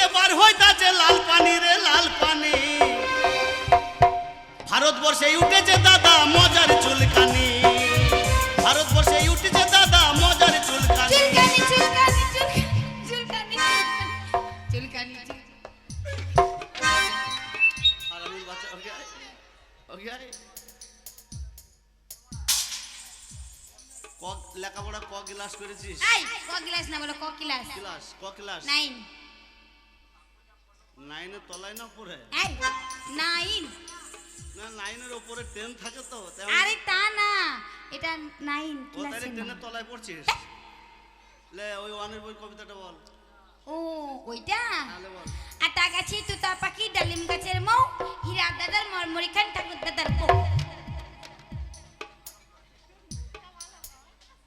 থেকে বার হইতাছে লাল পানি রে লাল পানি। ভারতবর্ষে উঠেছে দাদা মজার চুলকানি। ভারতবর্ষে উঠেছে দাদা মজার চুলকানি। লেখাপড়া ক ক্লাস করেছিস? ক ক্লাস না বলো ক ক্লাস ক্লাস ক ক্লাস নাইন। নাইনের তলায় না পড়ে এই নাইন। না নাইনের ওপরে টেন থাকে তো আরে তা না এটা নাইন ক্লাস টেনের তলায় পড়ছিস? লে ওই ওয়ানের বই কবিতাটা বল। ও ওইটা? আটা গাছে তুতা পাখি ডালিম গাছের মৌ হীরা দাদার মরমরি খান ঠাকুর দাদার বউ।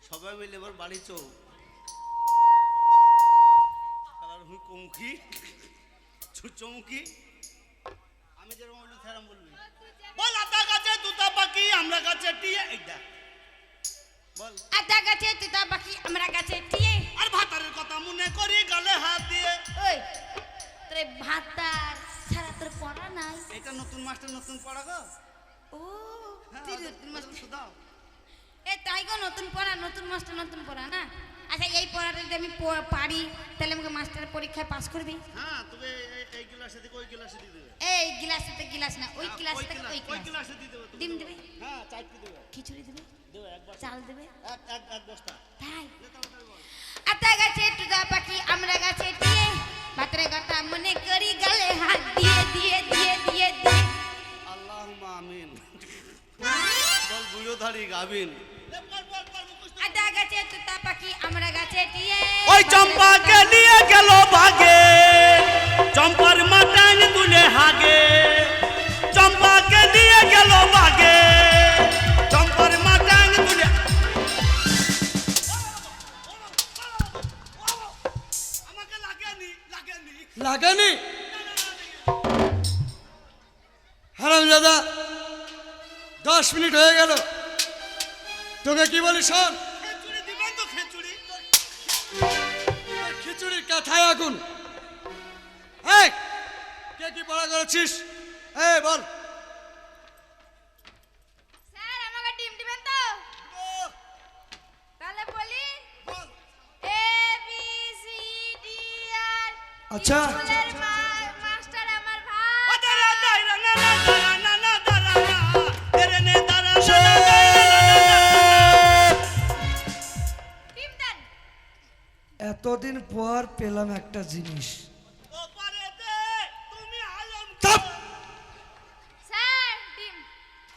সবাই মিলে এবার বাড়ি চৌ কালার হুই আমি যেরকম বলি সেরকম বলবি। বল আতা গাছে তুতা পাখি আমরা গাছে টিয়ে এইটা বল। আটা গাছে তুতা পাখি আমরা গাছে টিয়ে। আর ভাতারের কথা মনে করি গালে হাত দিয়ে। ওই তোরে ভাতার ছাড়া তোর পড়া নাই। এটা নতুন মাস্টার নতুন পড়া গো। ও হ্যাঁ, তুই নতুন মাস্টার। শুধাও। এ তাই গো নতুন পড়া নতুন মাস্টার নতুন পড়া না? আচ্ছা এই পড়াটা যদি আমি পারি তাহলে আমাকে মাস্টার পরীক্ষায় পাস করবি? হ্যাঁ তবে গ্লাসে থেকে ওই গ্লাসে দিয়ে দেবে। এই গিলাসেতে গিলাস না ওই হ্যাঁ, থেকে গ্লাস- ওই ওই গ্লাসে। দিয়ে দেবে ডিম দেবে। দেবে হ্যাঁ চাইতে দেবে। খিচুড়ি দেবে? দেবে একবার চাল দেবে? এক এক এক বস্তা। তাই? লে তাড়াতাড়ি বল। আতা গাছে টুদা পাখি আমরা গাছে টিয়ে। ভাতরে কথা মনে করি গালে হাত দিয়ে দিয়ে দিয়ে দিয়ে দিয়ে। আল্লাহুম্মা আমিন। বল বুড়ো ধাড়ি গাবিন। আতা গাছে টুদা পাখি আমরা গাছে টিয়ে। ওই চম্পাকে নিয়ে গেল ভাগে চম্পার মাটাং তুলে হাগে। চম্পাকে নিয়ে গেল ভাগে চম্পার মাটাং তুলে লাগেনি হারাম দাদা দশ মিনিট হয়ে গেল। তোকে কি বলি শোন। খিচুড়ির কথায় আগুন। কে কি পড়া করেছিস এই বল স্যার আমাকে ডিম দিবেন তো তাহলে বলি এ বি সি ডি আর আচ্ছা। মাস্টার আমার ভাই দাঁড়া দাঁড়া না না দাঁড়া না না দাঁড়া না তেরে নে দাঁড়া না ডিম দেন এতদিন পর পেলাম একটা জিনিস ওপারে দে তুমি আলম চাপ স্যার ডিম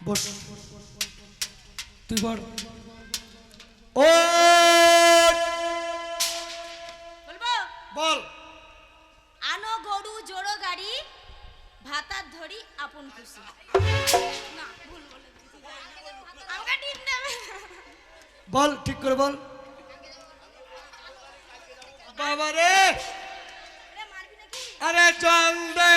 বস। তুই বল। ও বলব? বল। আনো গরু জোড়ো গাড়ি ভাতার ধরি আপন খুশি। না ভুল বলে আমাকে ঠিক করে বল। বাবা রে আরে মারবি আরে চল দে।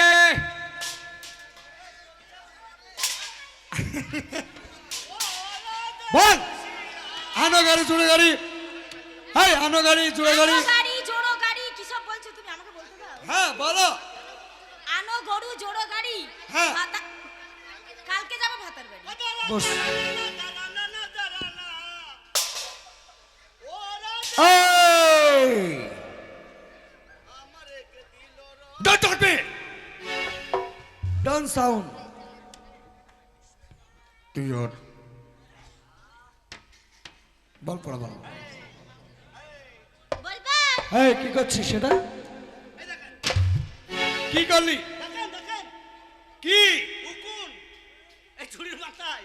বল! আনো গাড়ি জুড়ে গাড়ি। হাই আনো গাড়ি জুড়ে গাড়ি। গাড়ি জোড়ো গাড়ি কি সব বলছো তুমি? আমাকে বলতে দাও। হ্যাঁ বলো। আনো গরু জোড়ো গাড়ি। হ্যাঁ। কালকে যাব ভাতার বাড়ি। বস। দাঁড়া না না দাঁড়া না তুই ওর বল পড়া বল। এই কি করছিস সেটা? কি করলি? দেখেন দেখেন। কি?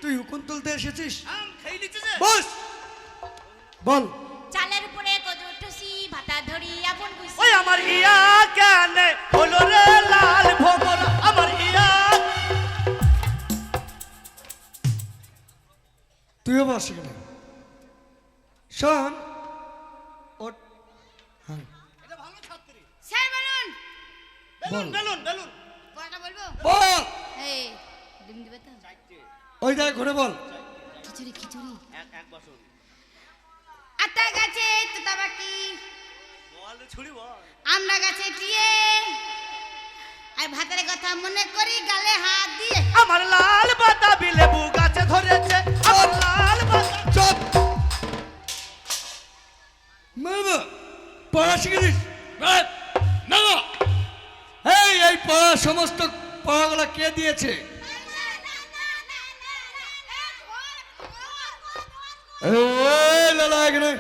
তুই হুকুন তুলতে এসেছিস? বস! বল। চালের উপরে কদু টুসি ভাতা ধরি আপন ওই আমার ইয়া কেন? হলো রে লাল তুইও বস এখানে শোন ওট হ্যাঁ। ভালো ছাত্রী। স্যার বলুন। বেলুন বল। বেলুন বেলুন পড়াটা বলব? বল। এই ডিম দিবে তো? ওই দেখ ঘুরে বল। খিচুড়ি খিচুড়ি। এক এক বছর আতা গাছে তোতা বাকি। বল রে বল। আমরা গাছে টিয়ে। আর ভাতের কথা মনে করি গালে হাত দিয়ে। আমার লাল বাতাবি লেবু গাছে ধরেছে। পড়া শিখেছিস? না এই এই পড়া সমস্ত পড়াগুলো কে দিয়েছে? লালা এখানে।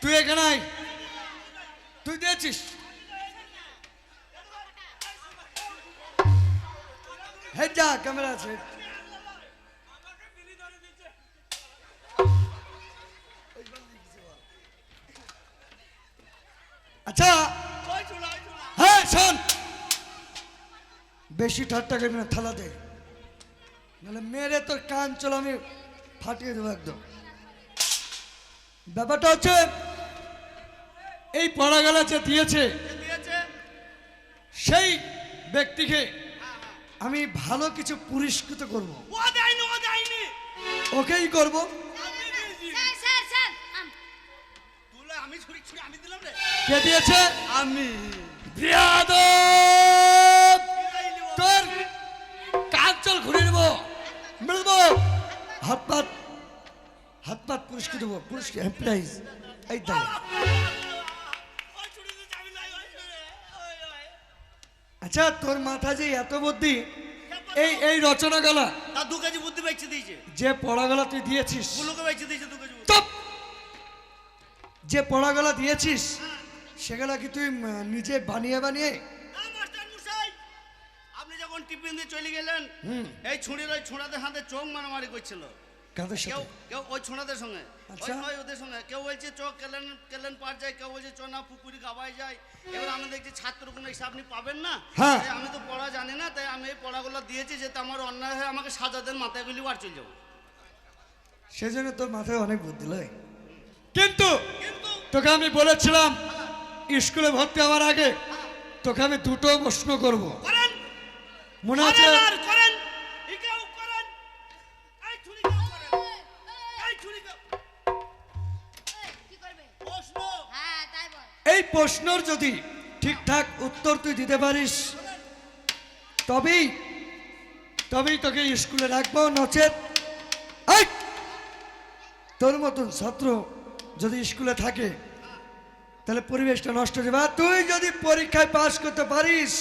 তুই এখানে। তুই দিয়েছিস? যা ক্যামেরা আছে। আচ্ছা। হ্যাঁ শোন। বেশি ঠাট্টা করি না থালা দে। নাহলে মেরে তোর কান চল আমি ফাটিয়ে দেবো একদম। ব্যাপারটা হচ্ছে এই পড়াগালা যে দিয়েছে? সেই ব্যক্তিকে আমি ভালো কিছু পুরস্কৃত করব। ও দেয়নি ও দেয়নি। ওকেই করব। আমি দিয়েছি। স্যার স্যার স্যার আম- তুলে আমি ছুরি ছুরি আমি দিলাম রে। কে দিয়েছে? আমি। তোর কান চল ঘুরে নেব। মেরে দেবো। হাত পাত হাত পাত পুরস্কৃত পুরস্কৃত প্রাইজ এই তাই আচ্ছা তোর মাথা যে এত বুদ্ধি এই এই রচনা গলা তার দু কেজি বুদ্ধি বেচে দিয়েছে যে পড়া গলা তুই দিয়েছিস গুলোকে বেচে দিয়েছে দু কেজি চুপ! যে পড়াগলা দিয়েছিস সেগুলা কি তুই নিজে বানিয়ে বানিয়ে আপনি যখন টিফিন দিয়ে চলে গেলেন হুম। এই ছুরির ওই ছোঁড়াদের হাতে চোখ মারামারি করছিল কাদের সাথে? কেউ ওই ছোঁড়াদের সঙ্গে। আচ্ছা। ওই ওদের সঙ্গে। কেউ বলছে চোখ কেলেন কেলেন পার যায়। কেউ বলছে চো না পুকুরি গাবায় যায়। এবার আমি দেখছি ছাত্র কোনো হিসাব আপনি পাবেন না। হ্যাঁ। তাই আমি তো পড়া জানি না তাই আমি এই পড়াগুলো দিয়েছি যাতে আমার অন্যায় হয়ে আমাকে সাজা দেন মাথায় গুলি বার চলে যাব। সেজন্য তোর মাথায় অনেক বুদ্ধি লয়। কিন্তু কিন্তু তোকে আমি বলেছিলাম স্কুলে ভর্তি হওয়ার আগে তোকে আমি দুটো প্রশ্ন করব। করেন। মনে আছে? এই প্রশ্নর যদি ঠিকঠাক উত্তর তুই দিতে পারিস, তবেই তবেই তোকে স্কুলে রাখব, নচেত। তোর মতন ছাত্র যদি স্কুলে থাকে, তাহলে পরিবেশটা নষ্ট হয়ে যাবে। তুই যদি পরীক্ষায় পাশ করতে পারিস